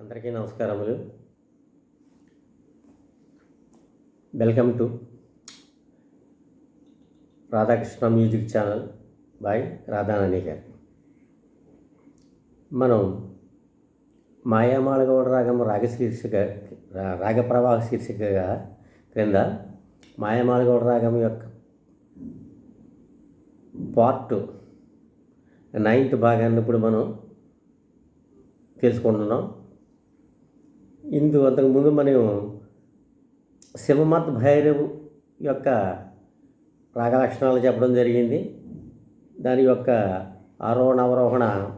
అందరికీ నమస్కారములు. Welcome to Radhakrishna music channel by Radhanani గారు. మనం మాయామాళగౌడ రాగం రాగ శీర్షిక రా- ప్రవాహ శీర్షికగా క్రింద మాయామాళగౌడ రాగం యొక్క పార్ట్ నైన్త్ భాగాన్ని ఇప్పుడు మనం తెలుసుకుంటున్నాం. ఇందు అంతకుముందు మనం శివమత్ భైరవ్ యొక్క రాగలక్షణాలు చెప్పడం జరిగింది. దాని యొక్క ఆరోహణ అవరోహణ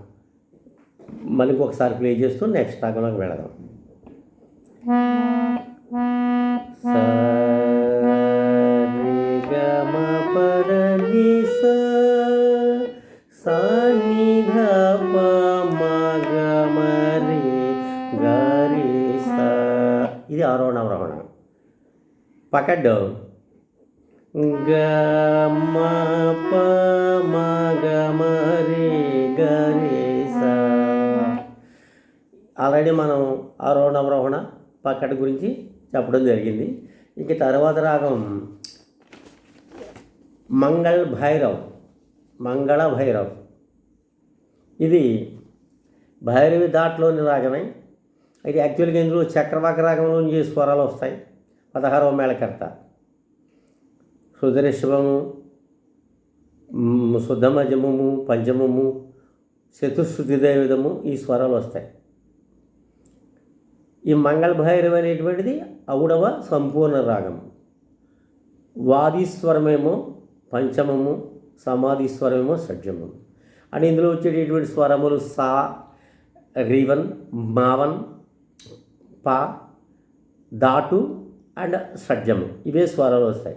మళ్ళీ ఒకసారి ప్లే చేస్తూ నెక్స్ట్ రాగంలోకి వెళదాం. స రి గ మ స గ ఇది ఆరో అవరోహణ పకడ్ గ మ ప మ గ మ గ ఆల్రెడీ మనం ఆరోహణ అవరోహణ పక్కటి గురించి చెప్పడం జరిగింది. ఇక తర్వాత రాగం. మంగళ్ భైరవ్. మంగళ భైరవ్. ఇది భైరవి దాట్లోని రాగమే. అయితే యాక్చువల్గా ఇందులో చక్రవాక రాగంలోంచి స్వరాలు వస్తాయి. పదహారవ మేళకర్త. సుదరిశివము శుద్ధమజమము పంచమము చతుశ్రుతి దైవిధము ఈ స్వరాలు వస్తాయి. ఈ మంగళభైరవ అనేటువంటిది ఔడవ సంపూర్ణ రాగం. వాదీస్వరమేమో పంచమము సమాధీస్వరమేమో షడ్జము అని ఇందులో వచ్చేటటువంటి స్వరములు సా రివన్ మావన్ పా దాటు అండ్ సజ్జము. ఇవే స్వరాలు వస్తాయి.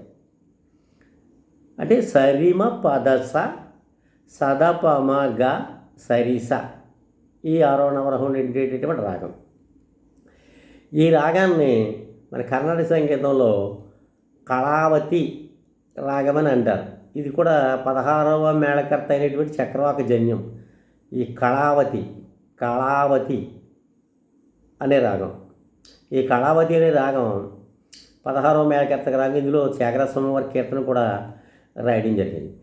అంటే సరిమ పదస సదపమ గ సరిస ఈ ఆరోహణ ఉండేటటువంటి రాగం. ఈ రాగాన్ని మన కర్ణాటక సంగీతంలో కళావతి రాగం అని అంటారు. ఇది కూడా పదహారవ మేళకర్త అయినటువంటి చక్రవాక జన్యం. ఈ కళావతి కళావతి అనే రాగం. ఈ కళావతి అనే రాగం పదహారవ మేళకెత్తక రాగం. ఇందులో త్యాగరాజస్వామి వారి కీర్తన కూడా రాయడం జరిగింది.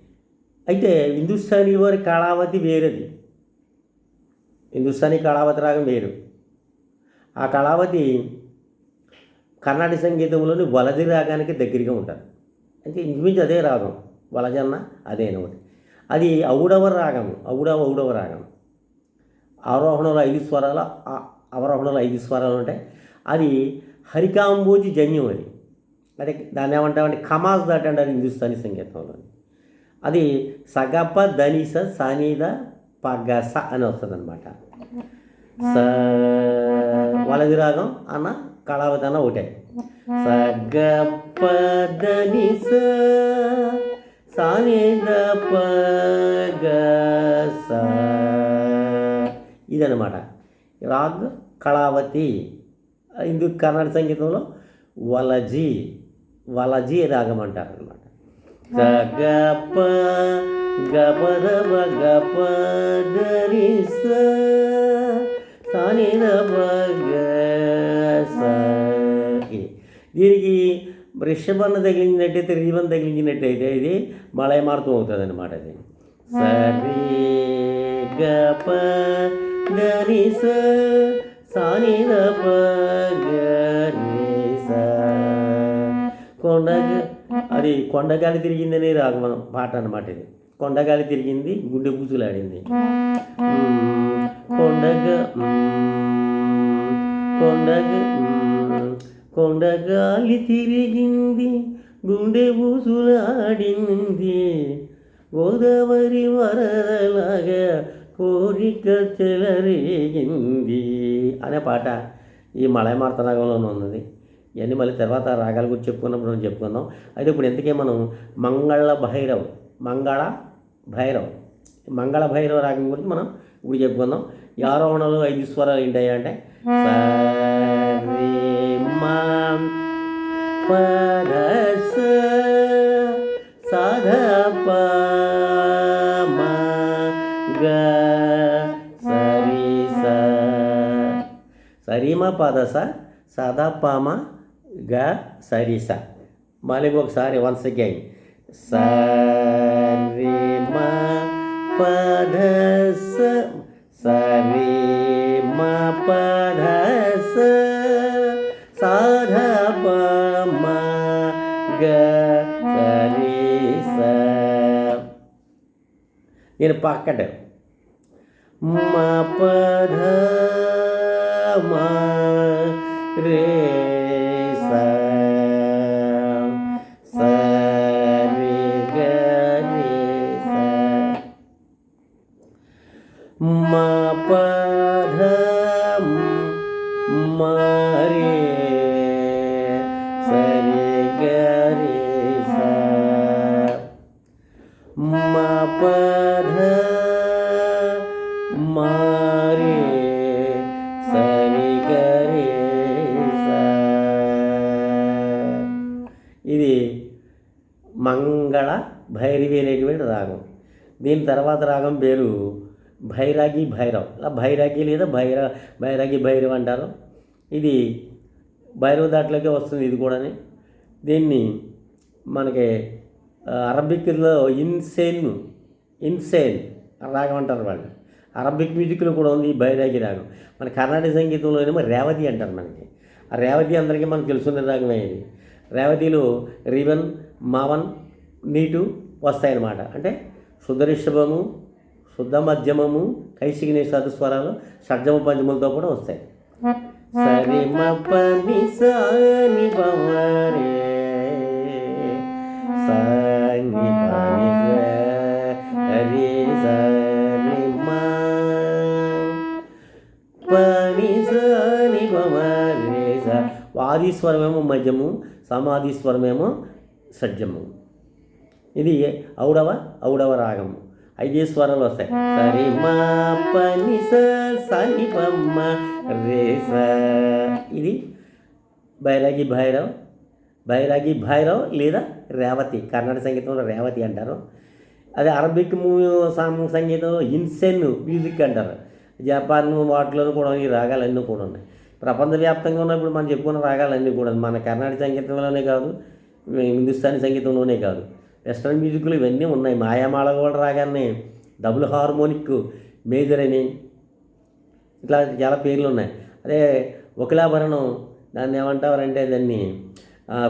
అయితే హిందుస్థానీ వారి కళావతి వేరేది. హిందుస్థానీ కళావతి రాగం వేరు. ఆ కళావతి కర్ణాటక సంగీతంలోని వలది రాగానికి దగ్గరగా ఉంటారు. అంటే ఇంచుమించు అదే రాగం. వలజన్న అదే ఒకటి. అది ఔడవ రాగం. ఔడవ ఔడవ రాగం. ఆరోహణలో ఐదు స్వరాలు అవరోహణలో ఐదు స్వరాలు ఉంటాయి. అది హరికాంబోజి జన్యం అది. అదే దాన్ని ఏమంటామంటే కమాజ్ దాట్ అంటారు హిందుస్థానీ సంగీతంలో. అది సగప ధనిస సనీద పగస అని వస్తుంది అనమాట స వలది రాగం అన్న కళావతి అన్న ఒకటే. సగప ధనిస సనీద పగస ఇదనమాట రాగ్ కళావతి. హిందూ కర్ణాటక సంగీతంలో వలజి వలజి రాగం. అంటారు అనమాట గప గపద గప దరిస. దీనికి వృషభన్న తగిలించినట్టయితే రీవన్ తగిలించినట్టయితే ఇది మలయమార్తం అవుతుంది అనమాట అది సరి గప గరిస సానిద కొండ అది కొండగాలి తిరిగిందని రాగమనం పాట అనమాట ఇది. కొండగాలి తిరిగింది గుండె పూసులాడింది కొండగ కొండగ కొండగాలి తిరిగింది గుండె పూసులాడింది గోదావరి వరదలాగా కోరిక చెలరేగింది అనే పాట ఈ మలయమార్త రాగంలోనే ఉన్నది. ఇవన్నీ మళ్ళీ తర్వాత రాగాల గురించి చెప్పుకున్నప్పుడు మనం చెప్పుకుందాం. అయితే ఇప్పుడు ఎందుకే మనం మంగళ భైరవ్ మంగళ భైరవ్ మంగళ భైరవ రాగం గురించి మనం ఇప్పుడు చెప్పుకుందాం. ఈ ఆరోహణలు ఐదు స్వరాలు ఏంటాయి అంటే సాధ మా సరిమ పదస సదపామ గ సరిస మళ్ళీ ఒకసారి వన్స్ అగైన్ సరిమ పదస సరిమ పదస సదపామ గ సరిస నేను పక్కట మా పధ మా రే స స రే గ రే స మా పధ మా అనేటువంటి రాగం. దీని తర్వాత రాగం పేరు భైరాగి భైరవ్. ఇలా భైరాగి లేదా భైర భైరాగి భైరవ్ అంటారు. ఇది భైరవ దాట్లోకే వస్తుంది ఇది కూడాని. దీన్ని మనకి అరబిక్లో ఇన్సేన్ ఇన్సేన్ రాగం అంటారు వాళ్ళు. అరబిక్ మ్యూజిక్లో కూడా ఉంది ఈ భైరాగి రాగం. మన కర్ణాటక సంగీతంలోనేమో రేవతి అంటారు మనకి. ఆ రేవతి అందరికీ మనకు తెలుసున్న రాగమే ఇది. రేవతిలో రివన్ మావన్ నీటు వస్తాయన్నమాట. అంటే శుద్ధ రిషభము శుద్ధ మధ్యమము కైసిగిని సదుస్వరాలు షడ్జమ పంచములతో కూడా వస్తాయి. సరి పని సాని పవరే సాని పని సరి పని సని పవరే మధ్యము సమాధీస్వరమేమో షడ్జము. ఇది ఔడవ ఔడవ రాగము ఐదే స్వరాలు వస్తాయి సరి మా పని సని పమ్మ రే ఇది బైరాగి భైరవ్ బైరాగి భైరవ్ లేదా రేవతి. కర్ణాటక సంగీతంలో రేవతి అంటారు. అదే అరబిక్ మూవీ సాంగ్ సంగీతం ఇన్సెన్ మ్యూజిక్ అంటారు. జపాన్ వాటిలో కూడా ఈ రాగాలన్నీ కూడా ఉన్నాయి. ప్రపంచవ్యాప్తంగా ఉన్నప్పుడు మనం చెప్పుకున్న రాగాలన్నీ కూడా మన కర్ణాటక సంగీతంలోనే కాదు హిందుస్థానీ సంగీతంలోనే కాదు. వెస్ట్రన్ మ్యూజిక్లు ఇవన్నీ ఉన్నాయి. మాయామాళ కూడా రాగానే డబుల్ హార్మోనిక్ మేజర్ అని ఇట్లా చాలా పేర్లు ఉన్నాయి. అదే ఒకలాభరణం దాన్ని ఏమంటారంటే దాన్ని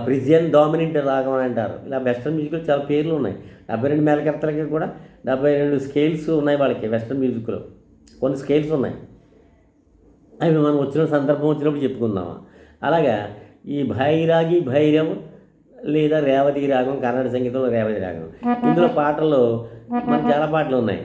ప్రిజియన్ డామినెంట్ రాగం అని అంటారు. ఇలా వెస్ట్రన్ మ్యూజిక్లో చాలా పేర్లు ఉన్నాయి. డెబ్బై రెండు మేలకర్తలకి కూడా డెబ్బై రెండు స్కేల్స్ ఉన్నాయి వాళ్ళకి వెస్ట్రన్ మ్యూజిక్లో కొన్ని స్కేల్స్ ఉన్నాయి. అవి మనం వచ్చిన సందర్భం వచ్చినప్పుడు చెప్పుకుందామా? అలాగా ఈ భైరాగి భైరవ్ లేదా రేవతి రాగం కన్నడ సంగీతంలో రేవతి రాగం. ఇందులో పాటలు మనకి చాలా పాటలు ఉన్నాయి.